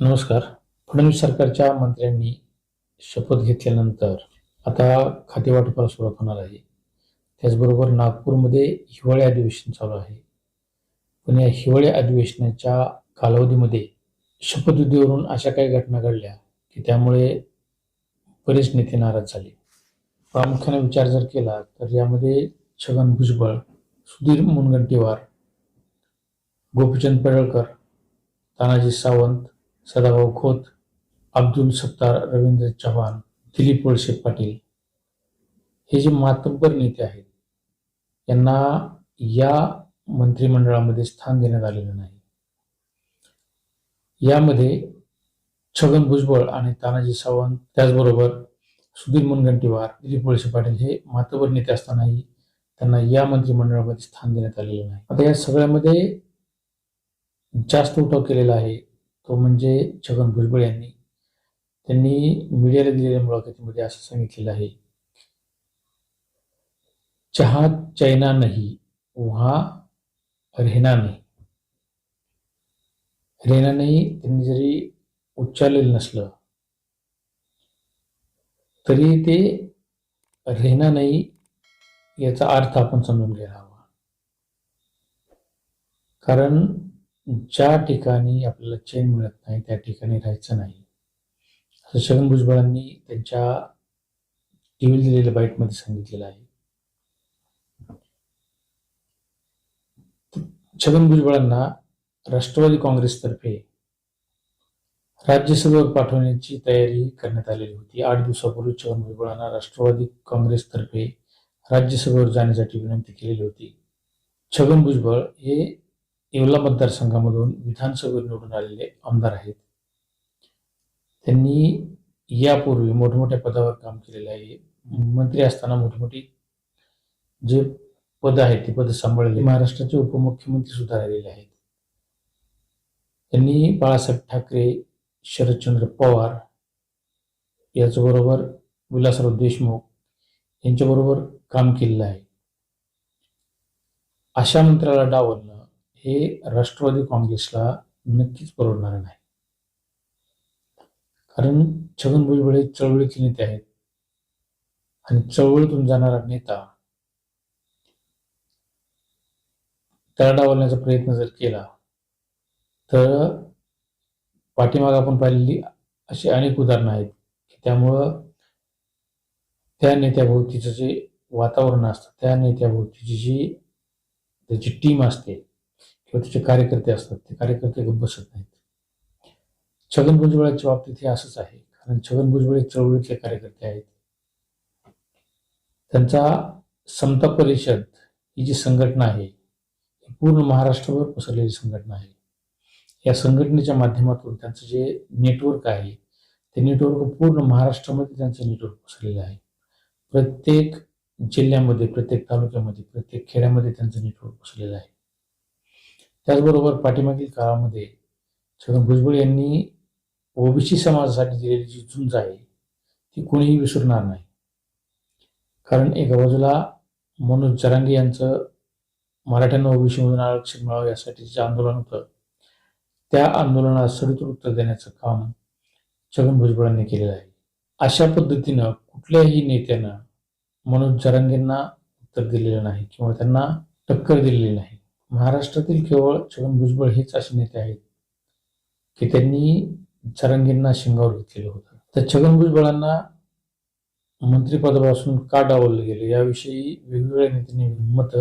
नमस्कार. फडणवीस सरकारच्या मंत्र्यांनी शपथ घेतल्यानंतर आता खातेवाटपाला सुरुवात होणार आहे. त्याचबरोबर नागपूरमध्ये हिवाळी अधिवेशन चालू आहे. पण या हिवाळी अधिवेशनाच्या कालावधीमध्ये शपथविधीवरून अशा काही घटना घडल्या की त्यामुळे बरेच नेते नाराज झाले. प्रामुख्याने विचार जर केला तर यामध्ये छगन भुजबळ सुधीर मुनगंटीवार गोपीचंद पडळकर तानाजी सावंत सदाभाऊ खोत अब्दुल सत्तार रवींद्र चव्हाण दिलीप वळसे पाटील हे जे मातब्बर नेते आहेत यांना या मंत्रिमंडळामध्ये स्थान देण्यात आलेलं नाही. यामध्ये छगन भुजबळ आणि तानाजी सावंत त्याचबरोबर सुधीर मुनगंटीवार दिलीप वळसे पाटील हे मातबर नेते असतानाही त्यांना या मंत्रिमंडळामध्ये स्थान देण्यात आलेलं नाही. आता या सगळ्यामध्ये जास्त उठाव केलेला आहे तो म्हणजे छगन भुजबळ यांनी. त्यांनी मीडियाला दिलेल्या मुलाखतीमध्ये असं सांगितलेलं आहे. चहा चैना नाही वहा रेना नाही. रेना नाही त्यांनी जरी उच्चारलेलं नसलं तरी ते रेना नाही याचा अर्थ आपण समजून घ्यायला हवा. कारण ज्या ठिकाणी आपल्याला चैन मिळत नाही त्या ठिकाणी राहायचं नाही. असं छगन भुजबळांनी त्यांच्या टीव्हीला दिलेल्या बाईटमध्ये सांगितलेलं आहे. छगन भुजबळांना राष्ट्रवादी काँग्रेसतर्फे राज्यसभेवर पाठवण्याची तयारी करण्यात आलेली होती. आठ दिवसापूर्वी छगन भुजबळांना राष्ट्रवादी काँग्रेसतर्फे राज्यसभेवर जाण्यासाठी विनंती केलेली होती. छगन भुजबळ हे येवला मतदारसंघामधून विधानसभेवर निवडून आलेले आमदार आहेत. त्यांनी यापूर्वी मोठमोठ्या पदावर काम केलेलं आहे. मंत्री असताना मोठमोठी जे पद आहेत ती पद सांभाळली महाराष्ट्राचे उपमुख्यमंत्री सुद्धा राहिलेले आहेत. त्यांनी बाळासाहेब ठाकरे शरदचंद्र पवार याचबरोबर विलासराव देशमुख यांच्याबरोबर काम केलेलं आहे. अशा मंत्र्याला डावलणं हे राष्ट्रवादी काँग्रेसला नक्कीच परवडणार नाही. कारण छगन भुजबळ हे चळवळीचे नेते आहेत. आणि चळवळीतून जाणारा नेता त्याला डावलण्याचा प्रयत्न जर केला तर पाठीमाग आपण पाहिलेली अशी अनेक उदाहरणं आहेत की त्यामुळं त्या नेत्याभोवतीचं जे वातावरण असतं त्या नेत्याभोवतीची जी त्याची टीम असते किंवा तिचे कार्यकर्ते असतात ते कार्यकर्ते गप्प बसत नाहीत. छगन भुजबळाच्या बाबतीत हे असंच आहे. कारण छगन भुजबळ हे चळवळीतले कार्यकर्ते आहेत. त्यांचा समता परिषद ही जी संघटना आहे ही पूर्ण महाराष्ट्रभर पसरलेली संघटना आहे. या संघटनेच्या माध्यमातून त्यांचं जे नेटवर्क आहे ते नेटवर्क पूर्ण महाराष्ट्रामध्ये त्यांचं नेटवर्क पसरलेलं आहे. प्रत्येक जिल्ह्यामध्ये प्रत्येक तालुक्यामध्ये प्रत्येक खेड्यामध्ये त्यांचं नेटवर्क पसरलेलं आहे. त्याचबरोबर पाठीमागील काळामध्ये छगन भुजबळ यांनी ओबीसी समाजासाठी दिलेली जी झुंज आहे ती कोणीही विसरणार नाही. कारण एका बाजूला मनोज जरांगे यांचं मराठ्यांना ओबीसीमधून आरक्षण मिळावं यासाठी जे आंदोलन होतं त्या आंदोलनाला सरित उत्तर देण्याचं काम छगन भुजबळांनी केलेलं आहे. अशा पद्धतीनं कुठल्याही नेत्यानं मनोज जरांगेंना उत्तर दिलेलं नाही किंवा त्यांना टक्कर दिलेली नाही. महाराष्ट्रातील केवळ छगन भुजबळ हेच असे नेते आहेत की त्यांनी चरंगींना शिंगावर घेतलेलं होतं. तर छगन भुजबळांना मंत्रिपदापासून का डावललं गेलं याविषयी वेगवेगळ्या नेत्यांनी मत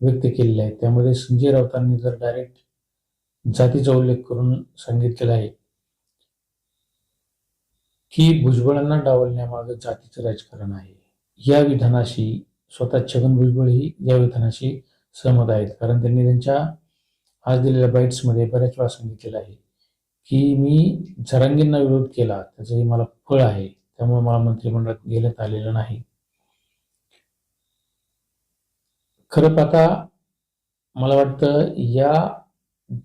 व्यक्त केलेले आहेत. त्यामध्ये संजय राऊतांनी जर डायरेक्ट जातीचा उल्लेख करून सांगितलेला आहे की भुजबळांना डावलण्यामागं जातीचं राजकारण आहे. या विधानाशी स्वतः छगन भुजबळ ही या विधानाशी सहमत आहेत. कारण त्यांनी त्यांच्या आज दिलेल्या बाईट्समध्ये बऱ्याच वेळा सांगितलेलं आहे की मी झरांगींना विरोध केला त्याचंही मला फळ आहे त्यामुळे मला मंत्रिमंडळात गेल्यात आलेलं नाही. खरं पाहता मला वाटतं या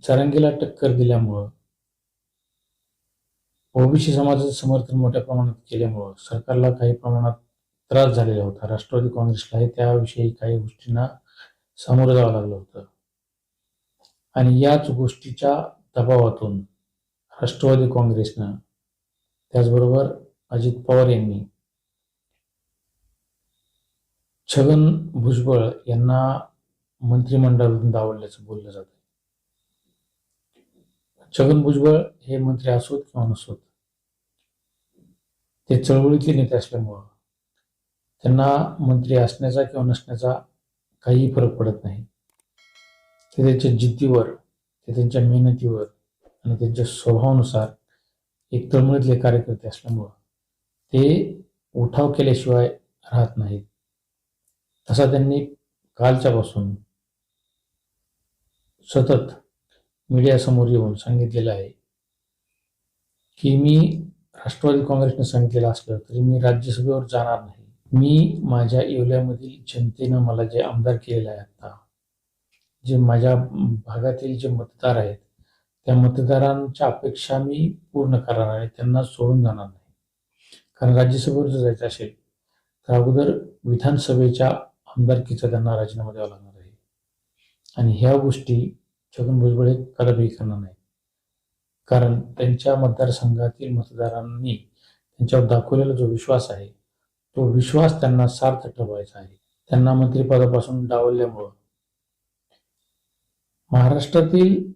झरंगीला टक्कर दिल्यामुळं ओबीसी समाजाचं समर्थन मोठ्या प्रमाणात केल्यामुळं सरकारला काही प्रमाणात त्रास झालेला होता राष्ट्रवादी काँग्रेसलाही त्याविषयी काही गोष्टींना सामोरं जावं लागलं होतं. आणि याच गोष्टीच्या दबावातून राष्ट्रवादी काँग्रेसनं त्याचबरोबर अजित पवार यांनी छगन भुजबळ यांना मंत्रिमंडळातून दावडल्याचं बोललं जात छगन भुजबळ हे मंत्री असोत किंवा नसोत ते चळवळीतले नेते असल्यामुळं त्यांना मंत्री असण्याचा किंवा नसण्याचा काहीही फरक पडत नाही. ते त्यांच्या जिद्दीवर ते त्यांच्या मेहनतीवर आणि त्यांच्या स्वभावानुसार एक तळमळीतले कार्यकर्ते असल्यामुळं ते उठाव केल्याशिवाय राहत नाहीत. तसा त्यांनी कालच्यापासून सतत मीडियासमोर येऊन सांगितलेलं आहे की मी राष्ट्रवादी काँग्रेसने सांगितलेलं असलं तरी मी राज्यसभेवर जाणार नाही. मी माझ्या येवल्यामधील जनतेनं मला जे आमदार केलेलं आहे आता जे माझ्या भागातील जे मतदार आहेत त्या मतदारांच्या अपेक्षा मी पूर्ण करणार आणि त्यांना सोडून जाणार नाही. कारण राज्यसभेवर जर जायचं असेल तर अगोदर विधानसभेच्या आमदारकीचा त्यांना राजीनामा द्यावा लागणार आहे. आणि ह्या गोष्टी छगन भुजबळ हे कदापि करणार नाही. कारण त्यांच्या मतदारसंघातील मतदारांनी त्यांच्यावर दाखवलेला जो विश्वास आहे तो विश्वास त्यांना सार्थ ठरवायचा आहे. त्यांना मंत्रिपदापासून डावलल्यामुळं. महाराष्ट्रातील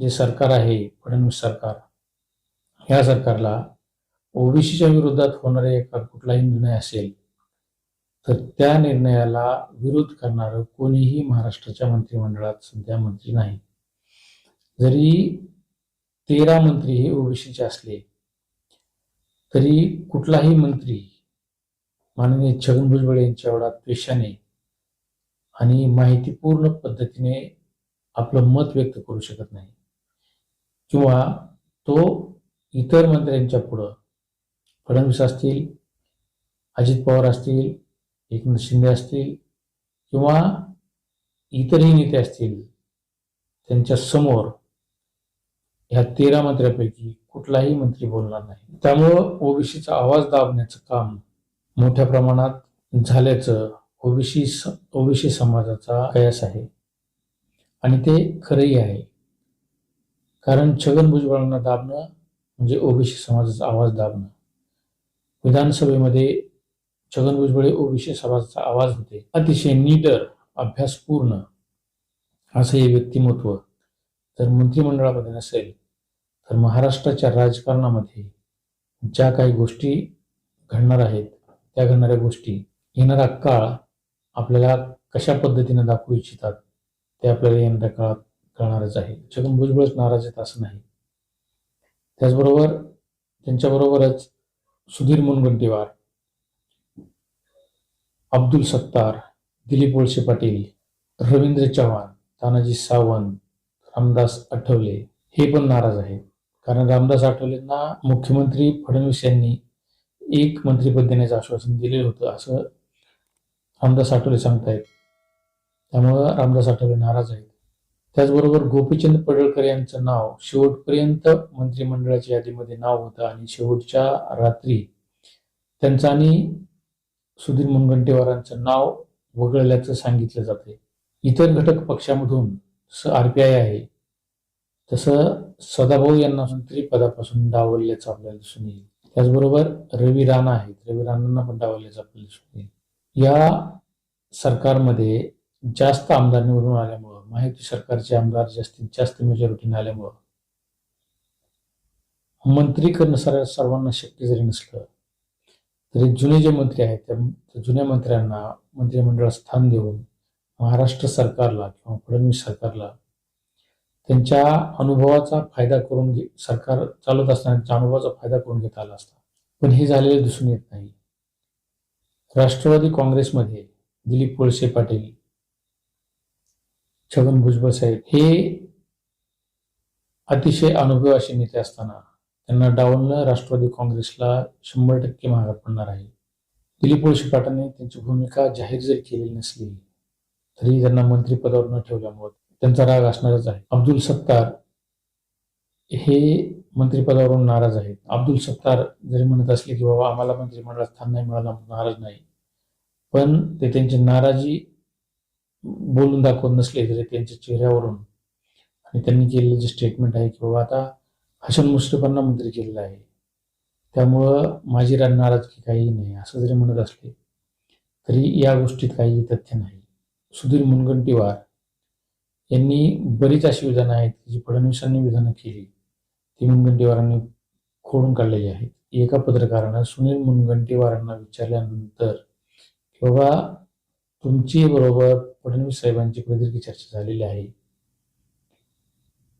जे सरकार आहे फडणवीस सरकार ह्या सरकारला ओबीसीच्या विरोधात होणारे एका कुठलाही निर्णय असेल तर त्या निर्णयाला विरोध करणारं कोणीही महाराष्ट्राच्या मंत्रिमंडळात सध्या मंत्री नाही. जरी तेरा मंत्री हे ओबीसीचे असले तरी कुठलाही मंत्री माननीय छगन भुजबळ यांच्या एवढा द्वेषाने आणि माहितीपूर्ण पद्धतीने आपलं मत व्यक्त करू शकत नाही. किंवा तो इतर मंत्र्यांच्या पुढं फडणवीस असतील अजित पवार असतील एकनाथ शिंदे असतील किंवा इतरही नेते असतील त्यांच्यासमोर ह्या तेरा मंत्र्यापैकी कुठलाही मंत्री बोलणार नाही. त्यामुळं ओबीसीचा आवाज दाबण्याचं काम मोठ्या प्रमाणात झाल्याचं ओबीसी ओबीसी समाजाचा कयास आहे. आणि ते खरंही आहे. कारण छगन भुजबळांना दाबणं म्हणजे ओबीसी समाजाचा आवाज दाबणं. विधानसभेमध्ये छगन भुजबळ ओबीसी समाजाचा आवाज होते. अतिशय निडर अभ्यासपूर्ण असं हे व्यक्तिमत्व जर मंत्रिमंडळामध्ये नसेल तर महाराष्ट्राच्या राजकारणामध्ये ज्या काही गोष्टी घडणार आहेत त्या घडणाऱ्या गोष्टी येणारा काळ आपल्याला कशा पद्धतीने दाखवू इच्छितात ते आपल्याला येणाऱ्या काळात कळणारच आहे. छगन भुजबळच नाराज आहेत असं नाही. त्याचबरोबर त्यांच्याबरोबरच सुधीर मुनगंटीवार अब्दुल सत्तार दिलीप वळसे पाटील रवींद्र चव्हाण तानाजी सावंत रामदास आठवले हे पण नाराज आहेत. कारण रामदास आठवलेंना मुख्यमंत्री फडणवीस यांनी एक मंत्रिपद देण्याचं आश्वासन दिलेलं होतं असं रामदास आठवले सांगतायत. त्यामुळं रामदास आठवले नाराज आहेत. त्याचबरोबर गोपीचंद पडळकर यांचं नाव शेवटपर्यंत मंत्रिमंडळाच्या यादीमध्ये नाव होतं आणि शेवटच्या रात्री त्यांचं आणि सुधीर मुनगंटीवारांचं नाव वगळल्याचं सांगितलं जाते इतर घटक पक्षामधून जसं आर पी आय आहे तसं सदाभाऊ यांना मंत्री पदापासून डावलल्याचं आपल्याला दिसून येईल. त्याचबरोबर रवी राणा आहेत. रवी राणांना पण डावलल्याचं आपल्याला दिसून येईल. या सरकारमध्ये जास्त आमदार निवडून आल्यामुळं माहिती सरकारचे आमदार जास्तीत जास्त मेजॉरिटीने आल्यामुळं मंत्री करणं सर सर्वांना शक्य जरी नसलं तरी जुने जे मंत्री आहेत त्या त्या जुन्या मंत्र्यांना मंत्रिमंडळात स्थान देऊन महाराष्ट्र सरकारला किंवा फडणवीस सरकारला त्यांच्या अनुभवाचा फायदा करून घे सरकार चालवत असताना अनुभवाचा फायदा करून घेता आला असता. पण हे झालेले दिसून येत नाही. राष्ट्रवादी काँग्रेसमध्ये दिलीप वळसे पाटील छगन भुजबळ साहेब हे अतिशय अनुभव असे नेते असताना त्यांना डावलणं राष्ट्रवादी काँग्रेसला शंभर टक्के महागात पडणार आहे. दिलीप वळसे पाटलांनी त्यांची भूमिका जाहीर जरी केलेली नसली तरी त्यांना मंत्रिपदावर न ठेवल्यामुळे त्यांचा राग असणारच आहे. अब्दुल सत्तार हे मंत्रिपदावरून नाराज आहेत. अब्दुल सत्तार जरी म्हणत असले की बाबा आम्हाला मंत्रिमंडळात स्थान नाही मिळालं नाराज नाही. पण ते त्यांची नाराजी बोलून दाखवत नसले तरी त्यांच्या चेहऱ्यावरून आणि त्यांनी केलेलं जे स्टेटमेंट आहे की बाबा आता हसन मुश्रीफांना मंत्री केलेलं आहे. त्यामुळं माझी रा- नाराजगी काही नाही असं जरी म्हणत असले तरी या गोष्टीत काही तथ्य नाही. सुधीर मुनगंटीवार यांनी बरीच अशी विधानं आहेत जी फडणवीसांनी विधानं केली. ती मुनगंटीवारांनी खोडून काढलेली आहेत. एका पत्रकारानं सुनील मुनगंटीवारांना विचारल्यानंतर की बाबा तुमची बरोबर फडणवीस साहेबांची प्रदीर्घ चर्चा झालेली आहे.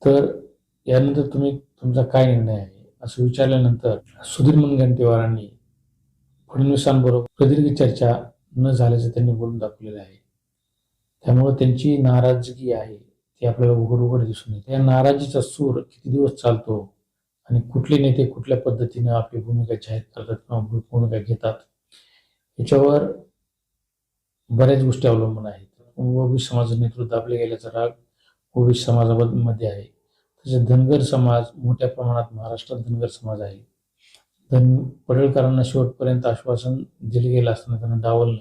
तर यानंतर तुम्ही तुमचा काय निर्णय आहे? असं विचारल्यानंतर सुधीर मुनगंटीवारांनी फडणवीसांबरोबर प्रदीर्घ चर्चा न झाल्याचं त्यांनी बोलून दाखवलेलं आहे. त्यामुळं त्यांची नाराजगी आहे ती आपल्याला उघड उघड दिसून येते. या नाराजीचा सूर किती दिवस चालतो आणि कुठले नेते कुठल्या पद्धतीने आपली भूमिका जाहीर करतात किंवा भूमिका घेतात याच्यावर बऱ्याच गोष्टी अवलंबून आहेत. ओबीस समाजाचं नेतृत्व दाबले गेल्याचा राग ओबीस समाजामध्ये आहे. तसेच धनगर समाज मोठ्या प्रमाणात महाराष्ट्रात धनगर समाज आहे. धन पडळकरांना शेवटपर्यंत आश्वासन दिले गेलं असताना त्यांना डावललं.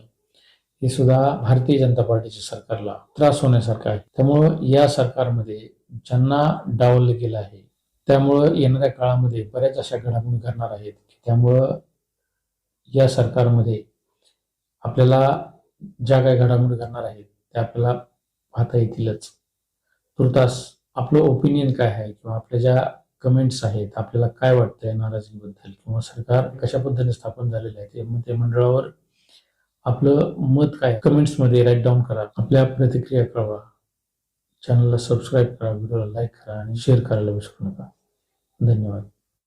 हे सुद्धा भारतीय जनता पार्टीच्या सरकारला त्रास होण्यासारखं आहे. त्यामुळं या सरकारमध्ये ज्यांना डावललं गेलं आहे त्यामुळं येणाऱ्या काळामध्ये बऱ्याच अशा घडामोडी करणार आहेत की त्यामुळं या सरकारमध्ये आपल्याला ज्या काही घडामोडी करणार आहेत त्या आपल्याला पाहता येतीलच. तुर्तास आपलं ओपिनियन काय आहे किंवा आपल्या ज्या कमेंट्स आहेत आपल्याला काय वाटतंय नाराजीबद्दल किंवा सरकार कशा पद्धतीने स्थापन झालेलं आहे ते मग मंडळावर आपलं मत काय? कमेंट्समध्ये राईट डाऊन करा. आपल्या प्रतिक्रिया कळवा. चॅनलला सबस्क्राईब करा. व्हिडिओला लाईक करा आणि शेअर करायला विसरू नका. धन्यवाद.